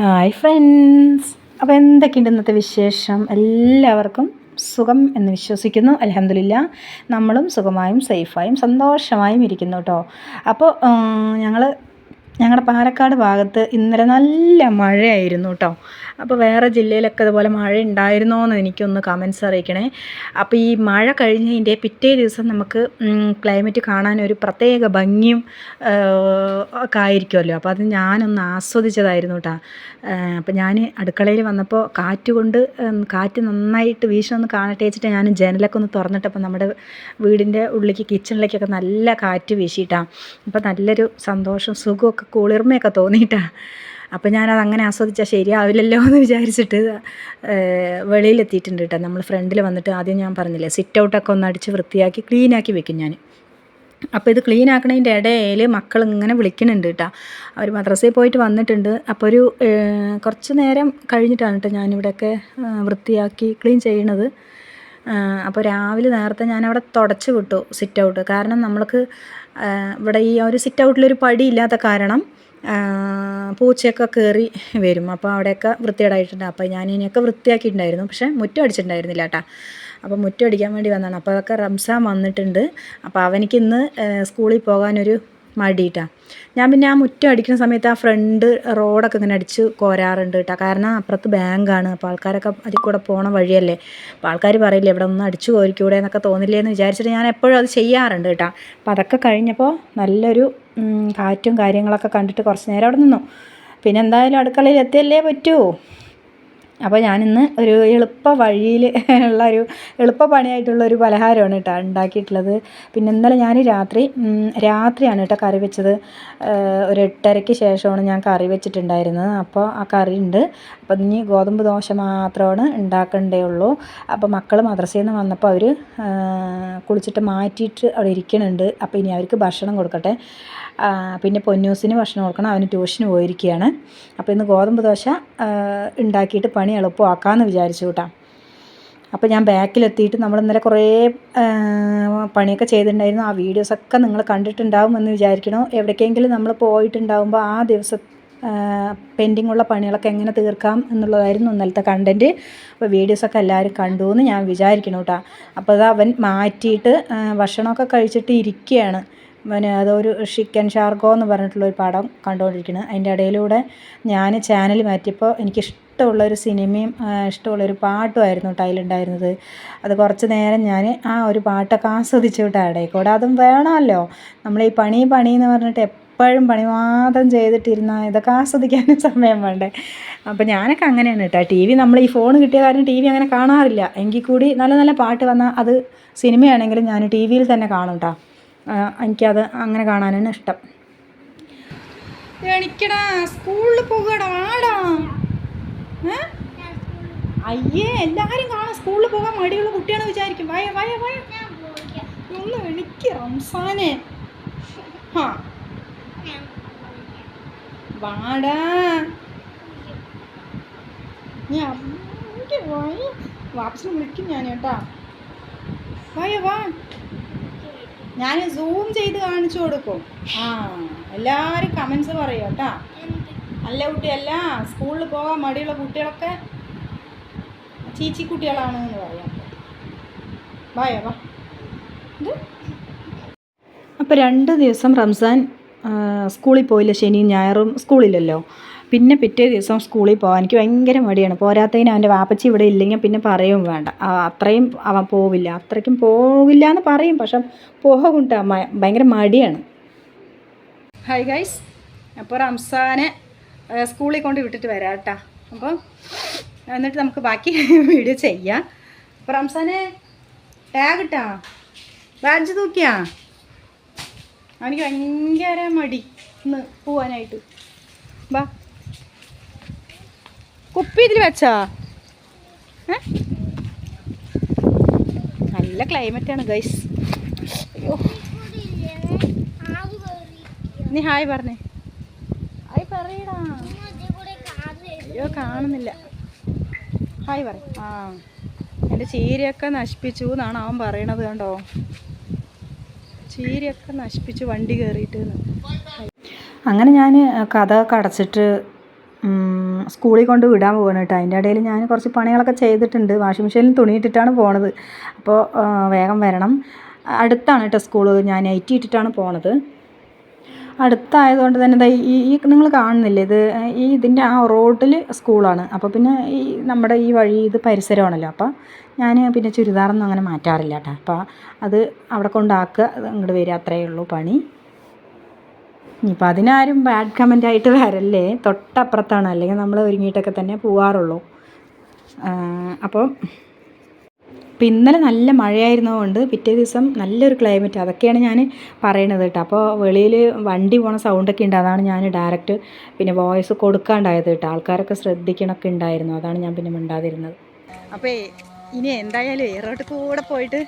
Hi friends അപ്പോൾ എന്തൊക്കെയുണ്ട് ഇന്നത്തെ വിശേഷം? എല്ലാവർക്കും സുഖം എന്ന് വിശ്വസിക്കുന്നു. അലഹമില്ല നമ്മളും സുഖമായും സേഫായും സന്തോഷമായും ഇരിക്കുന്നു കേട്ടോ അപ്പോൾ ഞങ്ങൾ ഞങ്ങളുടെ പാലക്കാട് ഭാഗത്ത് ഇന്നലെ നല്ല മഴയായിരുന്നു കേട്ടോ അപ്പോൾ വേറെ ജില്ലയിലൊക്കെ ഇതുപോലെ മഴ ഉണ്ടായിരുന്നോ എന്ന് എനിക്കൊന്ന് കമൻസ് അറിയിക്കണേ. അപ്പോൾ ഈ മഴ കഴിഞ്ഞതിന്റെ പിറ്റേ ദിവസം നമുക്ക് ക്ലൈമറ്റ് കാണാൻ ഒരു പ്രത്യേക ഭംഗിയും ഒക്കെ ആയിരിക്കുമല്ലോ. അപ്പോൾ അത് ഞാനൊന്ന് ആസ്വദിച്ചതായിരുന്നു കേട്ടോ അപ്പോൾ ഞാൻ അടുക്കളയിൽ വന്നപ്പോൾ കാറ്റ് കൊണ്ട് കാറ്റ് നന്നായിട്ട് വീശണമെന്ന് കാണട്ടെ വെച്ചിട്ട് ഞാൻ ജനലൊക്കെ ഒന്ന് തുറന്നിട്ടപ്പോൾ നമ്മുടെ വീടിന്റെ ഉള്ളിലേക്ക് കിച്ചണിലേക്കൊക്കെ നല്ല കാറ്റ് വീശിയിട്ടാണ് അപ്പോൾ നല്ലൊരു സന്തോഷം സുഖമൊക്കെ കുളിർമയൊക്കെ തോന്നിയിട്ടാണ് അപ്പോൾ ഞാനത് അങ്ങനെ ആസ്വദിച്ചാൽ ശരിയാവില്ലല്ലോ എന്ന് വിചാരിച്ചിട്ട് വെളിയിലെത്തിയിട്ടുണ്ട് കേട്ടോ. നമ്മൾ ഫ്രണ്ടിൽ വന്നിട്ട് ആദ്യം ഞാൻ പറഞ്ഞില്ലേ സിറ്റ് ഔട്ടൊക്കെ ഒന്ന് അടിച്ച് വൃത്തിയാക്കി ക്ലീനാക്കി വെക്കും ഞാൻ അപ്പോൾ ഇത് ക്ലീൻ ആക്കണതിന്റെ ഇടയിൽ മക്കൾ ഇങ്ങനെ വിളിക്കുന്നുണ്ട് കേട്ടോ. അവർ മദ്രസയിൽ പോയിട്ട് വന്നിട്ടുണ്ട്. അപ്പോൾ ഒരു കുറച്ച് നേരം കഴിഞ്ഞിട്ടാണ് കേട്ടോ ഞാനിവിടെയൊക്കെ വൃത്തിയാക്കി ക്ലീൻ ചെയ്യണത്. അപ്പോൾ രാവിലെ നേരത്തെ ഞാനവിടെ തുടച്ച് വിട്ടു സിറ്റ് ഔട്ട് കാരണം നമ്മൾക്ക് ഇവിടെ ഈ ഒരു സിറ്റ് ഔട്ടിലൊരു പടി ഇല്ലാത്ത കാരണം പൂച്ചയൊക്കെ കയറി വരും. അപ്പോൾ അവിടെയൊക്കെ വൃത്തികേടായിട്ടുണ്ട്. അപ്പോൾ ഞാൻ ഇനിയൊക്കെ വൃത്തിയാക്കിയിട്ടുണ്ടായിരുന്നു. പക്ഷേ മുറ്റം അടിച്ചിട്ടുണ്ടായിരുന്നില്ല കേട്ടോ. അപ്പോൾ മുറ്റം അടിക്കാൻ വേണ്ടി വന്നതാണ്. അപ്പോൾ അതൊക്കെ റംസാൻ വന്നിട്ടുണ്ട്. അപ്പോൾ അവനിക്ക് ഇന്ന് സ്കൂളിൽ പോകാനൊരു മടിയിട്ടാണ് ഞാൻ പിന്നെ ആ മുറ്റം അടിക്കുന്ന സമയത്ത് ആ ഫ്രണ്ട് റോഡൊക്കെ ഇങ്ങനെ അടിച്ച് കോരാറുണ്ട് കേട്ടോ കാരണം അപ്പുറത്ത് ബാങ്കാണ് അപ്പോൾ ആൾക്കാരൊക്കെ അതിൽ കൂടെ പോണ വഴിയല്ലേ. അപ്പോൾ ആൾക്കാർ പറയില്ലേ ഇവിടെ ഒന്ന് അടിച്ചു കോരിക്കൂടെ എന്നൊക്കെ തോന്നില്ലേ എന്ന് വിചാരിച്ചിട്ട് ഞാൻ എപ്പോഴും അത് ചെയ്യാറുണ്ട് കേട്ടോ അപ്പോൾ അതൊക്കെ കഴിഞ്ഞപ്പോൾ നല്ലൊരു കാറ്റും കാര്യങ്ങളൊക്കെ കണ്ടിട്ട് കുറച്ച് നേരം അവിടെ നിന്നു. പിന്നെ എന്തായാലും അടുക്കളയിൽ എത്തിയല്ലേ പറ്റൂ. അപ്പോൾ ഞാനിന്ന് ഒരു എളുപ്പ വഴിയിൽ ഉള്ള ഒരു എളുപ്പ പണിയായിട്ടുള്ള ഒരു പലഹാരമാണ് കേട്ടോ ഉണ്ടാക്കിയിട്ടുള്ളത്. പിന്നെ ഇന്നലെ ഞാൻ രാത്രി രാത്രിയാണ് കേട്ടോ കറി വെച്ചത്. ഒരു എട്ടരയ്ക്ക് ശേഷമാണ് ഞാൻ കറി വെച്ചിട്ടുണ്ടായിരുന്നത്. അപ്പോൾ ആ കറി ഉണ്ട്. അപ്പോൾ ഇനി ഗോതമ്പ് ദോശ മാത്രമാണ് ഉണ്ടാക്കണ്ടേ ഉള്ളൂ. അപ്പോൾ മക്കൾ മദ്രസയിൽ നിന്ന് വന്നപ്പോൾ അവർ കുളിച്ചിട്ട് മാറ്റിയിട്ട് അവിടെ ഇരിക്കുന്നുണ്ട് അപ്പോൾ ഇനി അവർക്ക് ഭക്ഷണം കൊടുക്കട്ടെ. പിന്നെ പൊന്നൂസിന് ഭക്ഷണം കൊടുക്കണം. അവന് ട്യൂഷന് പോയിരിക്കുകയാണ്. അപ്പോൾ ഇന്ന് ഗോതമ്പ് ദോശ ഉണ്ടാക്കിയിട്ട് പണി എളുപ്പമാക്കാമെന്ന് വിചാരിച്ചു കേട്ടോ. അപ്പോൾ ഞാൻ ബാക്കിലെത്തിയിട്ട് നമ്മൾ ഇന്നലെ കുറേ പണിയൊക്കെ ചെയ്തിട്ടുണ്ടായിരുന്നു. ആ വീഡിയോസൊക്കെ നിങ്ങൾ കണ്ടിട്ടുണ്ടാവും എന്ന് വിചാരിക്കണോ. എവിടേക്കെങ്കിലും നമ്മൾ പോയിട്ടുണ്ടാകുമ്പോൾ ആ ദിവസം പെൻഡിങ് ഉള്ള പണികളൊക്കെ എങ്ങനെ തീർക്കാം എന്നുള്ളതായിരുന്നു ഇന്നലത്തെ കണ്ടന്റ് അപ്പോൾ വീഡിയോസൊക്കെ എല്ലാവരും കണ്ടു എന്ന് ഞാൻ വിചാരിക്കണം കേട്ടോ. അപ്പോൾ അത് അവൻ മാറ്റിയിട്ട് ഭക്ഷണമൊക്കെ കഴിച്ചിട്ട് ഇരിക്കുകയാണ്. പിന്നെ അതൊരു ഷിക്കൻ ഷാർഗോ എന്ന് പറഞ്ഞിട്ടുള്ളൊരു പടം കണ്ടുകൊണ്ടിരിക്കുന്നത് അതിന്റെ ഇടയിലൂടെ ഞാൻ ചാനൽ മാറ്റിയപ്പോൾ എനിക്ക് ഇഷ്ടമുള്ളൊരു സിനിമയും ഇഷ്ടമുള്ളൊരു പാട്ടുമായിരുന്നു കേട്ടോ അതിലുണ്ടായിരുന്നത് അത് കുറച്ച് നേരം ഞാൻ ആ ഒരു പാട്ടൊക്കെ ആസ്വദിച്ചു കേട്ടോ ഇടയിൽ അതും വേണമല്ലോ. നമ്മൾ ഈ പണി പണി എന്ന് പറഞ്ഞിട്ട് എപ്പോഴും പണി മാത്രം ചെയ്തിട്ടിരുന്നാൽ ഇതൊക്കെ ആസ്വദിക്കാനും സമയം വേണ്ടേ. അപ്പോൾ ഞാനൊക്കെ അങ്ങനെയാണ് കേട്ടോ. ടി വി നമ്മൾ ഈ ഫോൺ കിട്ടിയ കാരണം ടി വി അങ്ങനെ കാണാറില്ല. എങ്കിൽ കൂടി നല്ല നല്ല പാട്ട് വന്നാൽ അത് സിനിമയാണെങ്കിലും ഞാൻ ടി വിയിൽ തന്നെ കാണും കേട്ടോ എനിക്കത് അങ്ങനെ കാണാനാണ് ഇഷ്ടം. എണിക്കടാ സ്കൂളിൽ പോകടാ അയ്യേ എല്ലാവരും കാണാം സ്കൂളിൽ പോകാൻ മടിയുള്ള കുട്ടിയാണ് വിചാരിക്കും. വയ വയ വയ. ഒന്ന് എനിക്ക് റംസാനെ. ഹാ. വാടാ. ഞാൻ വാപ്പസിനെ വിളിക്കും ഞാൻ കേട്ടാ. വയ വാ. ഞാൻ സൂം ചെയ്ത് കാണിച്ചു കൊടുക്കും. ആ എല്ലാവരും കമൻസ് പറയും കേട്ടാ. അല്ല കുട്ടിയല്ല സ്കൂളിൽ പോകാൻ മടിയുള്ള കുട്ടികളൊക്കെ ചീച്ചി കുട്ടികളാണ് എന്ന് പറയാം. വായോ വാ. അപ്പോൾ രണ്ട് ദിവസം റംസാൻ സ്കൂളിൽ പോയില്ല ശനിയും ഞായറും സ്കൂളിലല്ലോ പിന്നെ പിറ്റേ ദിവസം സ്കൂളിൽ പോകാൻ എനിക്ക് ഭയങ്കര മടിയാണ്. പോരാത്തതിന് അവന്റെ വാപ്പച്ചി ഇവിടെ ഇല്ലെങ്കിൽ പിന്നെ പറയും വേണ്ട. അത്രയും അവൻ പോവില്ല. അത്രയ്ക്കും പോവില്ല എന്ന് പറയും പക്ഷെ അമ്മ ഭയങ്കര മടിയാണ്. ഹായ് ഗൈസ് അപ്പോൾ റംസാനെ സ്കൂളിൽ കൊണ്ട് വിട്ടിട്ട് വരാം കേട്ടോ. അപ്പോൾ എന്നിട്ട് നമുക്ക് ബാക്കി വീഡിയോ ചെയ്യാം. അപ്പോൾ റംസാനെ ടാഗ് ഇട്ടാ? ബാഡ്ജ് തൂക്കിയാ? അവനിക്ക് ഭയങ്കര മടി ഇന്ന് പോവാനായിട്ട്. ബാ. കുപ്പി ഇതിൽ വെച്ചാ? നല്ല ക്ലൈമറ്റാണ് ഗൈസ് അയ്യോ. നീ ഹായ് പറഞ്ഞേ. ഹായ് പറയടാ. അയ്യോ കാണുന്നില്ല. ഹായ് പറ ആ എന്റെ ചീരയൊക്കെ നശിപ്പിച്ചു എന്നാണ് അവൻ പറയണത് കണ്ടോ? ചീരയൊക്കെ നശിപ്പിച്ചു വണ്ടി കയറിയിട്ട് അങ്ങനെ ഞാൻ കഥ കടച്ചിട്ട് സ്കൂളിൽ കൊണ്ട് വിടാൻ പോവാണ് കേട്ടോ. അതിന്റെ ഇടയിൽ ഞാൻ കുറച്ച് പണികളൊക്കെ ചെയ്തിട്ടുണ്ട്. വാഷിംഗ് മെഷീനിൽ തുണിയിട്ടിട്ടാണ് പോണത്. അപ്പോൾ വേഗം വരണം. അടുത്താണ് കേട്ടോ സ്കൂൾ ഞാൻ നൈറ്റി ഇട്ടിട്ടാണ് പോണത്. അടുത്തായതുകൊണ്ട് തന്നെ ഈ ഈ നിങ്ങൾ കാണുന്നില്ലേ ഇത് ഈ ഇതിന്റെ ആ റോഡിൽ സ്കൂളാണ്. അപ്പോൾ പിന്നെ ഈ നമ്മുടെ ഈ വഴി ഇത് പരിസരമാണല്ലോ. അപ്പോൾ ഞാൻ പിന്നെ ചുരിദാറൊന്നും അങ്ങനെ മാറ്റാറില്ല കേട്ടോ. അപ്പോൾ അത് അവിടെ കൊണ്ടാക്കുക അങ്ങോട്ട് വരിക അത്രയേ ഉള്ളൂ പണി. ഇനിയിപ്പോൾ അതിനാരും ബാഡ് കമന്റ് ആയിട്ട് വരല്ലേ. തൊട്ടപ്പുറത്താണ്. അല്ലെങ്കിൽ നമ്മൾ ഒരുങ്ങിയിട്ടൊക്കെ തന്നെ പോവാറുള്ളൂ. ആ, അപ്പോൾ ഇന്നലെ നല്ല മഴയായിരുന്നതുകൊണ്ട് പിറ്റേ ദിവസം നല്ലൊരു ക്ലൈമറ്റ് അതൊക്കെയാണ് ഞാൻ പറയണത് കേട്ടോ. അപ്പോൾ വെളിയിൽ വണ്ടി പോണ സൗണ്ടൊക്കെ ഉണ്ട് അതാണ് ഞാൻ ഡയറക്റ്റ് പിന്നെ വോയിസ് കൊടുക്കാണ്ടായത് കേട്ടോ. ആൾക്കാരൊക്കെ ശ്രദ്ധിക്കണമൊക്കെ ഉണ്ടായിരുന്നു അതാണ് ഞാൻ പിന്നെ മിണ്ടാതിരുന്നത്. അപ്പോൾ ഇനി എന്തായാലും റോട്ടിൽ കൂടെ പോയിട്ട്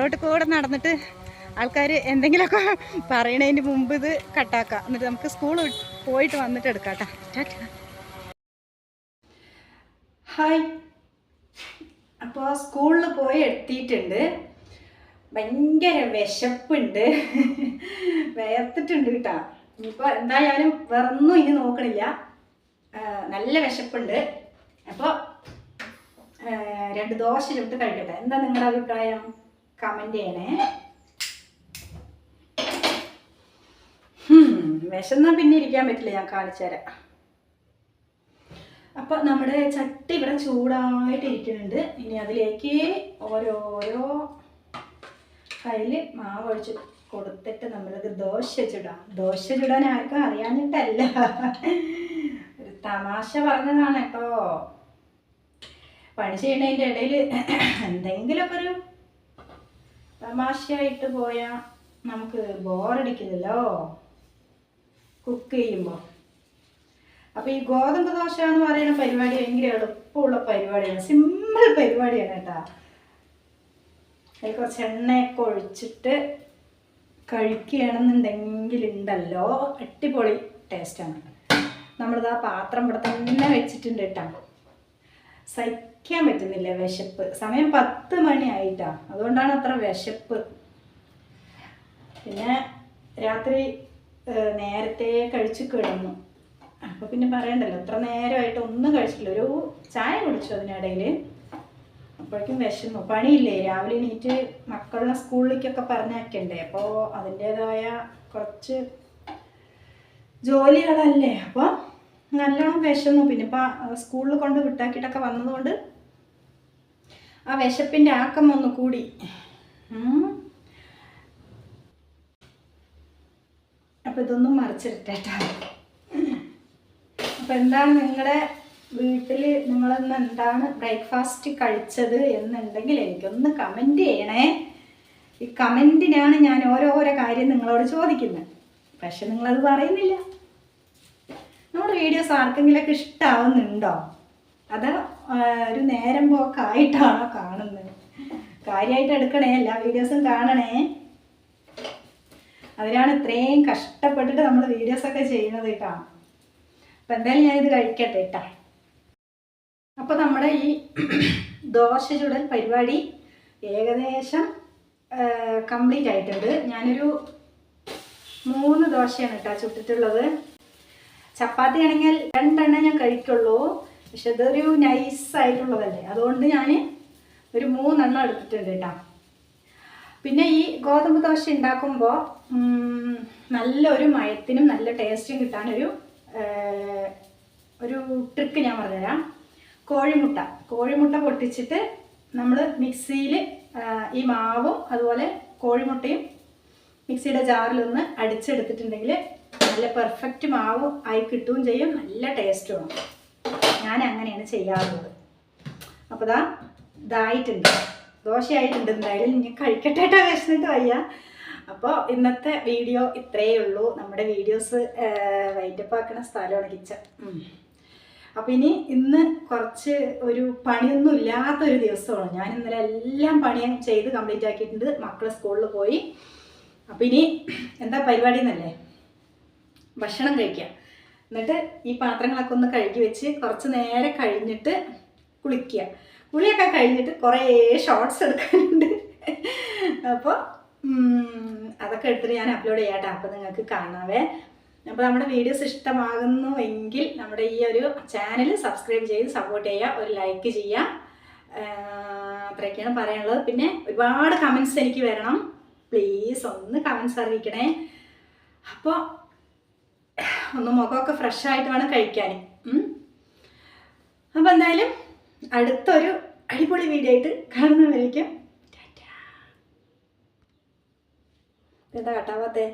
റോട്ടിൽ കൂടെ നടന്നിട്ട് ആൾക്കാർ എന്തെങ്കിലുമൊക്കെ പറയണതിന് മുമ്പ് ഇത് കട്ടാക്കാം എന്നിട്ട് നമുക്ക് സ്കൂൾ പോയിട്ട് വന്നിട്ട് എടുക്കാം കേട്ടോ ഹായ് അപ്പോൾ സ്കൂളിൽ പോയി എത്തിയിട്ടുണ്ട് ഭയങ്കര വിശപ്പുണ്ട്. വേർത്തിട്ടുണ്ട് കേട്ടോ. ഇപ്പോൾ എന്തായാലും വേറൊന്നും ഇനി നോക്കണില്ല. നല്ല വിശപ്പുണ്ട്. അപ്പോൾ രണ്ട് ദോശ ചുട്ട് കഴിക്കട്ടെ. എന്താ നിങ്ങളുടെ അഭിപ്രായം? കമന്റ് ചെയ്യണേ. ഹും, വിശന്നാ പിന്നെ ഇരിക്കാൻ പറ്റില്ല. ഞാൻ കാണിച്ചു തരാം. അപ്പൊ നമ്മുടെ ചട്ടി ഇവിടെ ചൂടായിട്ട് ഇരിക്കുന്നുണ്ട്. ഇനി അതിലേക്ക് ഓരോരോ കയ്യിൽ മാവ് ഒഴിച്ച് കൊടുത്തിട്ട് നമ്മളത് ദോശ ചുടാം. ദോശ ചുടാൻ ആർക്കും അറിയാഞ്ഞിട്ടല്ല. ഒരു തമാശ പറഞ്ഞതാണ് കേട്ടോ. പണി ചെയ്യണതിന്റെ ഇടയിൽ എന്തെങ്കിലുമൊക്കെ ഒരു തമാശയായിട്ട് പോയാൽ നമുക്ക് ബോറടിക്കില്ലല്ലോ കുക്ക് ചെയ്യുമ്പോൾ അപ്പോൾ ഈ ഗോതമ്പ് ദോശ എന്ന് പറയുന്ന പരിപാടി ഭയങ്കര എളുപ്പമുള്ള പരിപാടിയാണ്. സിമ്പിൾ പരിപാടിയാണ് കേട്ടോ. അതിൽ കുറച്ച് എണ്ണയൊക്കെ ഒഴിച്ചിട്ട് കഴിക്കുകയാണെന്നുണ്ടെങ്കിൽ ഉണ്ടല്ലോ അടിപൊളി ടേസ്റ്റാണ് നമ്മളിത് ആ പാത്രം ഇവിടെ തന്നെ വെച്ചിട്ടുണ്ട് കേട്ടോ. സഹിക്കാൻ പറ്റുന്നില്ല വിശപ്പ്. സമയം പത്ത് മണി ആയിട്ടാ. അതുകൊണ്ടാണ് അത്ര വിശപ്പ്. പിന്നെ രാത്രി നേരത്തെ കഴിച്ച് കിടന്നു. അപ്പോൾ പിന്നെ പറയണ്ടല്ലോ ഇത്ര നേരമായിട്ട് ഒന്നും കഴിച്ചിട്ടില്ല. ഒരു ചായ കുടിച്ചു അതിനിടയിൽ അപ്പോഴേക്കും വിശന്നു. പണിയില്ലേ? രാവിലെ എണീറ്റ് മക്കളെ സ്കൂളിലേക്കൊക്കെ പറഞ്ഞയക്കണ്ടേ? അപ്പോൾ അതിന്റെതായ കുറച്ച് ജോലികളല്ലേ? അപ്പോൾ നല്ലോണം വിശന്നു. പിന്നെ ഇപ്പം സ്കൂളിൽ കൊണ്ട് വിട്ടാക്കിയിട്ടൊക്കെ വന്നതുകൊണ്ട് ആ വിശപ്പിന്റെ ആക്കം ഒന്ന് കൂടി. അപ്പൊ അപ്പോൾ ഇതൊന്നും മറിച്ചിട്ടേട്ടാ അപ്പോൾ എന്താണ് നിങ്ങളുടെ വീട്ടിൽ നിങ്ങളിന്ന് എന്താണ് ബ്രേക്ക്ഫാസ്റ്റ് കഴിച്ചത് എന്നുണ്ടെങ്കിൽ എനിക്കൊന്ന് കമന്റ് ചെയ്യണേ. ഈ കമന്റിനാണ് ഞാൻ ഓരോരോ കാര്യം നിങ്ങളോട് ചോദിക്കുന്നത്. പക്ഷെ നിങ്ങളത് പറയുന്നില്ല. നമ്മുടെ വീഡിയോസ് ആർക്കെങ്കിലൊക്കെ ഇഷ്ടാവുന്നുണ്ടോ? അത് ഒരു നേരം പോക്കായിട്ടാണോ കാണുന്നത്? കാര്യമായിട്ട് എടുക്കണേ എല്ലാ വീഡിയോസും കാണണേ. അതിനാണ് ഇത്രയും കഷ്ടപ്പെട്ടിട്ട് നമ്മൾ വീഡിയോസൊക്കെ ചെയ്യുന്നത് കേട്ടോ. അപ്പം എന്തായാലും ഞാനിത് കഴിക്കട്ടെ കേട്ടോ അപ്പോൾ നമ്മുടെ ഈ ദോശ ചുടൽ പരിപാടി ഏകദേശം കംപ്ലീറ്റ് ആയിട്ടുണ്ട്. ഞാനൊരു മൂന്ന് ദോശയാണ് കേട്ടോ ചുട്ടിട്ടുള്ളത്. ചപ്പാത്തി ആണെങ്കിൽ രണ്ടെണ്ണം ഞാൻ കഴിക്കുള്ളൂ. പക്ഷെ ഇതൊരു നൈസ് ആയിട്ടുള്ളതല്ലേ. അതുകൊണ്ട് ഞാൻ ഒരു മൂന്നെണ്ണം എടുത്തിട്ടുണ്ട് കേട്ടോ പിന്നെ ഈ ഗോതമ്പ് ദോശ ഉണ്ടാക്കുമ്പോൾ നല്ലൊരു മയത്തിനും നല്ല ടേസ്റ്റും കിട്ടാനൊരു ഒരു ട്രിക്ക് ഞാൻ പറഞ്ഞുതരാം. കോഴിമുട്ട. കോഴിമുട്ട പൊട്ടിച്ചിട്ട് നമ്മൾ മിക്സിയിൽ ഈ മാവും അതുപോലെ കോഴിമുട്ടയും മിക്സിയുടെ ജാറിലൊന്ന് അടിച്ചെടുത്തിട്ടുണ്ടെങ്കിൽ നല്ല പെർഫെക്റ്റ് മാവ് ആയി കിട്ടുകയും ചെയ്യും. നല്ല ടേസ്റ്റുമാണ് ഞാൻ അങ്ങനെയാണ് ചെയ്യാറുള്ളത്. അപ്പോൾ ഇതാ ഇതായിട്ടുണ്ട്. ദോശയായിട്ടുണ്ട് എന്തായാലും. ഇനി കഴിക്കട്ടെ ട്ടോ, വിശന്നിട്ട് വയ്യ. അപ്പോൾ ഇന്നത്തെ വീഡിയോ ഇത്രയേ ഉള്ളൂ. നമ്മുടെ വീഡിയോസ് വൈൻഡപ്പ് ആക്കുന്ന സ്ഥലമാണ് കിച്ചൺ അപ്പം ഇനി ഇന്ന് കുറച്ച് ഒരു പണിയൊന്നും ഇല്ലാത്തൊരു ദിവസമാണ്. ഞാൻ ഇന്നലെ എല്ലാം പണിയും ചെയ്ത് കംപ്ലീറ്റ് ആക്കിയിട്ടുണ്ട്. മക്കളെ സ്കൂളിൽ പോയി. അപ്പം ഇനി എന്താ പരിപാടി എന്നല്ലേ ഭക്ഷണം കഴിക്കുക എന്നിട്ട് ഈ പാത്രങ്ങളൊക്കെ ഒന്ന് കഴുകി വെച്ച് കുറച്ച് നേരെ കഴിഞ്ഞിട്ട് കുളിക്കുക കുളിയൊക്കെ കഴിഞ്ഞിട്ട് കുറേ ഷോർട്സ് എടുക്കാനുണ്ട്. അപ്പോൾ അതൊക്കെ എടുത്തിട്ട് ഞാൻ അപ്ലോഡ് ചെയ്യാട്ടോ. അപ്പോൾ നിങ്ങൾക്ക് കാണാവേ. അപ്പോൾ നമ്മുടെ വീഡിയോസ് ഇഷ്ടമാകുന്നുവെങ്കിൽ നമ്മുടെ ഈ ഒരു ചാനൽ സബ്സ്ക്രൈബ് ചെയ്ത് സപ്പോർട്ട് ചെയ്യുക ഒരു ലൈക്ക് ചെയ്യുക. അത്രയൊക്കെയാണ് പറയാനുള്ളത്. പിന്നെ ഒരുപാട് കമൻസ് എനിക്ക് വരണം. പ്ലീസ് ഒന്ന് കമൻസ് അറിയിക്കണേ. അപ്പോൾ ഒന്ന് മുഖമൊക്കെ ഫ്രഷ് ആയിട്ട് വേണം കഴിക്കാൻ. അപ്പോൾ എന്തായാലും അടുത്തൊരു അടിപൊളി വീഡിയോ ആയിട്ട് കാണുന്നവരേക്കും ടാറ്റാ. ഇതെന്താ കട്ടാവാത്തേ